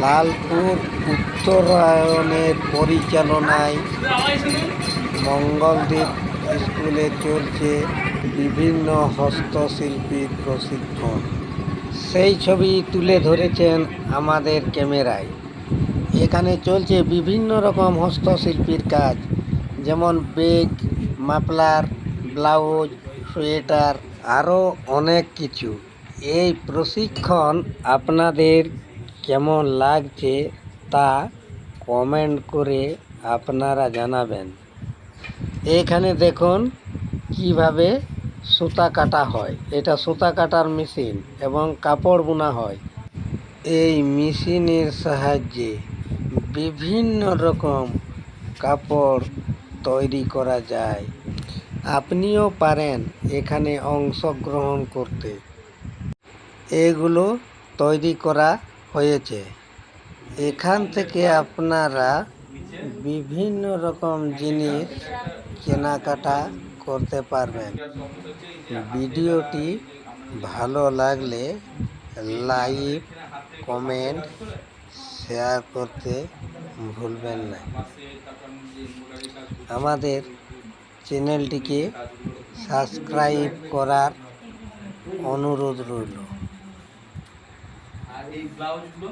লালপুর উত্তরায়ণের পরিচালনায় মঙ্গলদ্বীপ স্কুলে চলছে বিভিন্ন হস্তশিল্পীর প্রশিক্ষণ। সেই ছবি তুলে ধরেছেন আমাদের ক্যামেরায়। এখানে চলছে বিভিন্ন রকম হস্তশিল্পীর কাজ, যেমন বেগ, মাফলার, ব্লাউজ, সোয়েটার, আরও অনেক কিছু। এই প্রশিক্ষণ আপনাদের কেমন লাগছে তা কমেন্ট করে আপনারা জানাবেন। এখানে দেখুন কীভাবে সুতা কাটা হয়। এটা সুতা কাটার মেশিন এবং কাপড় বোনা হয়। এই মেশিনের সাহায্যে বিভিন্ন রকম কাপড় তৈরি করা যায়। আপনিও পারেন এখানে অংশগ্রহণ করতে। এগুলো তৈরি করা হয়েছে। এখান থেকে আপনারা বিভিন্ন রকম জিনিস কেনাকাটা করতে পারবেন। ভিডিওটি ভালো লাগলে লাইক, কমেন্ট, শেয়ার করতে ভুলবেন না। আমাদের চ্যানেলটিকে সাবস্ক্রাইব করার অনুরোধ রইল। আর এই ব্লাউজগুলো